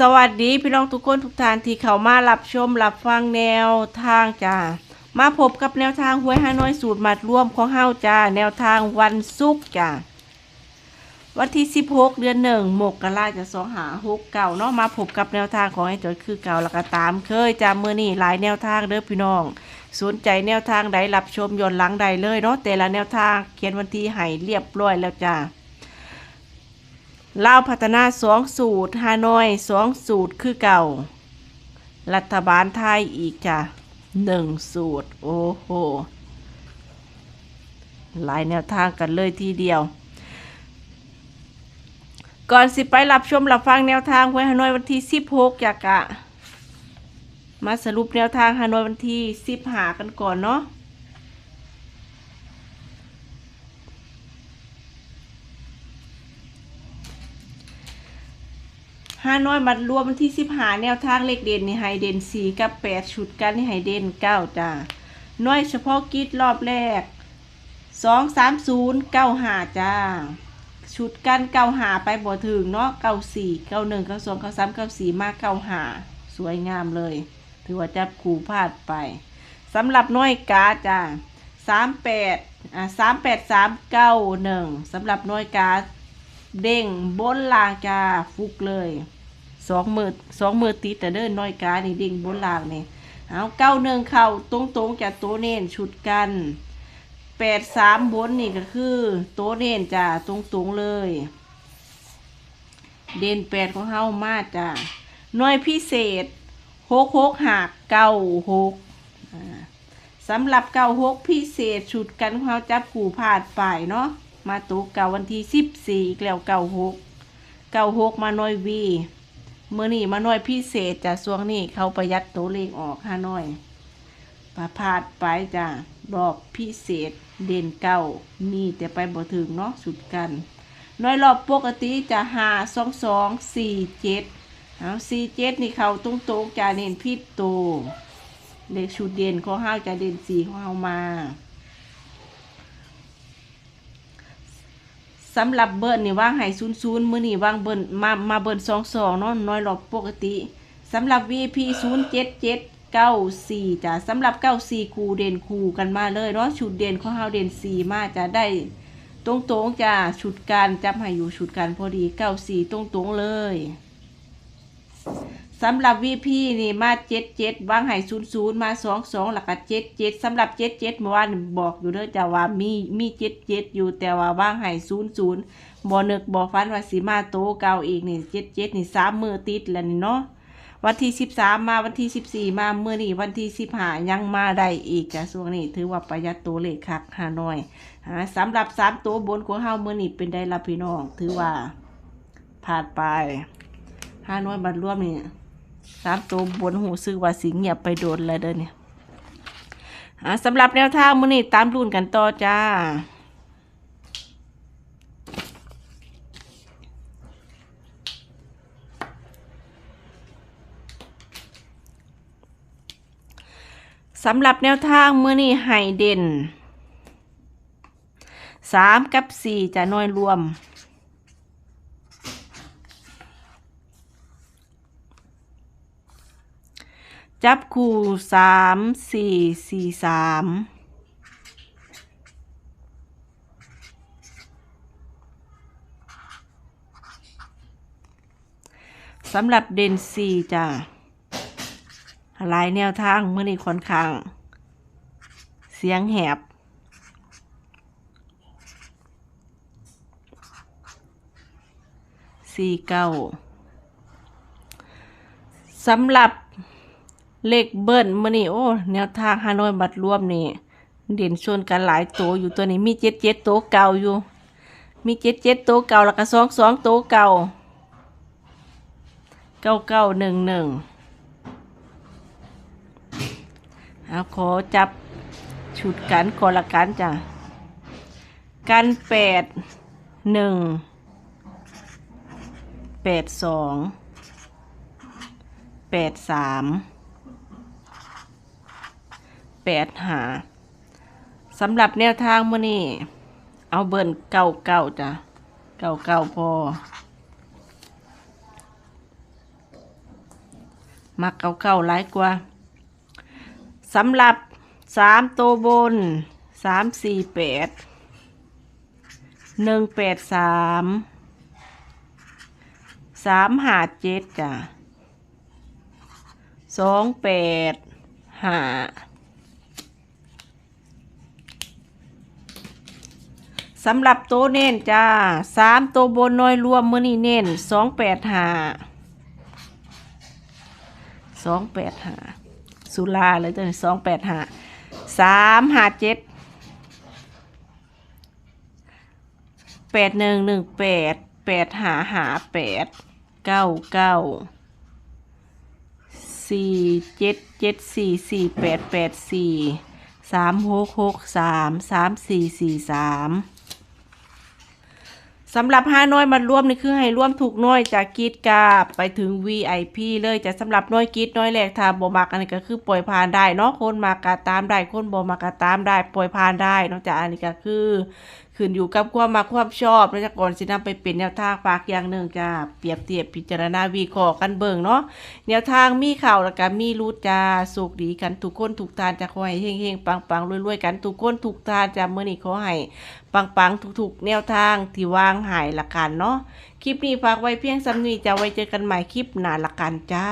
สวัสดีพี่น้องทุกคนทุกท่านที่เข้ามารับชมรับฟังแนวทางจ้ามาพบกับแนวทางหวยฮานอยสูตรมัดร่วมของเฮาจ้าแนวทางวันศุกร์จ้าวันที่ 16 เดือนหนึ่งหมกกะลาจะสองหาหกเก่าเนาะมาพบกับแนวทางของไอ้จอยคือเก่าแล้วก็ตามเคยจ้ามือนี่หลายแนวทางเด้อพี่น้อง สนใจแนวทางใดรับชมย้อนหลังใดเลยเนาะแต่ละแนวทางเขียนวันที่ให้เรียบร้อยแล้วจ้า ลาวพัฒนาสองสูตรฮานอยสองสูตรคือเก่า รัฐบาลไทยอีกจ้ะหนึ่งสูตร โอ้โห หลายแนวทางกันเลยทีเดียว ก่อนสิไปรับชมรับฟังแนวทางไว้ฮานอยวันที่สิบหกจากกะมาสรุปแนวทางฮานอยวันที่สิบหากันก่อนเนาะาน้อยมัดรวมวันที่สิบหาแนวทางเลขเด่นในไฮเด่นสี่กับแปดชุดกันนี่ไฮเด่นเก้าจ้าน้อยเฉพาะกิจรอบแรกสองสามศูนย์เก้าหาจ้า ชุดกันเก้าหาไปบ่ถึงเนาะเก้าสี่เก้าหนึ่งเก้าสองเก้าสามเก้าสี่มาเก้าหาสวยงามเลย ถือว่าจับคู่พลาดไปสำหรับน้อยกาจ้าสามแปดอ่าสามแปดสามเก้าหนึ่งสำหรับน้อยกาเด้งบนลางจ้าฟุกเลย สองมือสองมือติดแต่เดินน้อยกานี่งบนลางนี่เอาเก้าหนึ่งเข่าตรงตรงๆจากโตวเน้นชุดกันแปดสามบนนี่ก็คือโตวเน้นจ้าตรงตรงๆเลย เด่นแปดของเฮามาจ้าน้อยพิเศษหกหกหักเก้าหกสำหรับเก้าหกพิเศษชุดกันของเฮาจับกูพลาดไปเนาะมาตุกเก่าวันที่สิบสี่อีกแล้วเก่าหกเก่าหกมาหน่อยวี เมื่อนี้มาหน่อยพิเศษจากช่วงนี้เขาประหยัดตัวเลขออกห้าน้อยประพลาดไปจ้ะรอบพิเศษเด่นเก่ามีแต่ไปบ่ถึงเนาะสุดกัน น้อยรอบปกติจะหาสองสองสี่เจ็ดเอาสี่เจ็ดนี่เขาตรงตรงจะเน้นพิษโตเลขชุดเด่นขอห้าจะเด่นสี่ขอเฮามา สำหรับเบิร์นนี่ว่างให้ศูนย์ศูนย์มือนี่ว่างเบิร์นมามาเบิร์นสองสองเนาะน้อยหลอกปกติสำหรับ VP ศูนย์เจ็ดเจ็ดเก้าสี่จ้ะสำหรับเก้าสี่คูเด่นคูกันมาเลยเนาะชุดเด่นของเฮาเด่นสี่มาจะได้ตรงๆจ้ะชุดการจับให้อยู่ชุดการพอดีเก้าสี่ตรงๆเลย สำหรับ VP นี่มาเจ็ดเจ็ดวางให้ศูนย์ศูนย์มาสองสองหลักเจ็ดเจ็ดสำหรับเจ็ดเจ็ดเมื่อวานบอกอยู่เด้อจ้ะว่ามีมีเจ็ดเจ็ดอยู่แต่ว่าว่างให้ศูนย์ศูนย์บ่นึกบ่ฟันว่าสีมาโตเก่าอีกนี่เจ็ดเจ็ดนี่สามมือติดแล้วนี่เนาะวันที่สิบสามมาวันที่สิบสี่มาเมื่อนี่วันที่สิบห้ายังมาได้อีกจ้ะช่วงนี้ถือว่าประหยัดตัวเลขคักหานอยหาสำหรับสามตัวบนของเฮาเมื่อนี่เป็นได้รับพี่น้อง ถือว่าผ่านไปห้าน้อยบัตรรวมนี่ สามตัวบนหูซื้อว่าสิงเงียบไปโดนแล้วเด้อเนี่ยอ่าสำหรับแนวทางมื้อนี้ตามรุ่นกันต่อจ้าสำหรับแนวทางมื้อนี้ให้เด่นสามกับสี่จะน้อยรวม จับคู่สามสี่สี่สามสำหรับเด่นสี่จ้ะหลายแนวทางเมื่อนี้ค่อนข้าง เสียงแหบ สี่เก้าสำหรับ เลขเบิ้ลมื่อนี่โอ้แนวทางฮานอยบัตรรวมนี่เด่นชนกันหลายโตวอยู่ตัวนี้มีเจ็ดเจ็ดโตวเก่าอยู่ มีเจ็ดเจ็ดโตวเก่าแล้วก็สองสองโตวเก่าเก้าเก้าหนึ่งหนึ่งเอาขอจับชุดกันคนละกันจ้ะกันแปดหนึ่งแปดสองแปดสาม แปดหาสำหรับแนวทางมื่อนี้ เอาเบิร์นเก่าเก่าจ้ะเก่าเก่าพอ มักเก่าเก่าหลายกว่าสำหรับสามตัวบนสามสี่แปดหนึ่งแปดสามสามหาเจ็ดจ้ะสองแปดหา สำหรับตัวเน้นจ้าสามตัวบนน้อยรวมมือนี่เน้นสองแปดห้าสองแปดห้าสุลาเลยตัวสองแปดห้าสามห้าเจ็ดแปดหนึ่งหนึ่งแปดแปดหาหาแปดเก้าเก้าสี่เจ็ดเจ็ดสี่สี่แปดแปดสี่สามหกหกสามสามสี่สี่สาม สำหรับห้าน้อยมาร่วมนี่คือให้ร่วมถูกน้อยจากกีดกาไปถึง VIP เลยจะสำหรับน้อยกีดน้อยแรกถ้าบ่มักอันนี้ก็คือปล่อยผ่านได้เนาะคนมากกะตามได้คนบ่มากกะตามได้ปล่อยผ่านได้นอกจากอันนี้ก็คือขึ้นอยู่กับความมักความชอบแล้วจากก่อนสินำไปเป็นแนวทางฝากอย่างหนึ่งจ้าเปรียบเทียบพิจารณาวิเคราะห์กันเบิ่งเนาะแนวทางมีข่าวแล้วก็มีรูดจ้าสุขดีกันทุกคนทุกทานจะขอให้เฮงๆปังๆรวยๆกันทุกคนทุกทานจ้ามื้อนี้ขอให้ ปังๆทุกๆ แนวทางที่วางหายละกันเนาะคลิปนี้ฝากไว้เพียงสำนีจะไว้เจอกันใหม่คลิปหน้าละกันจ้า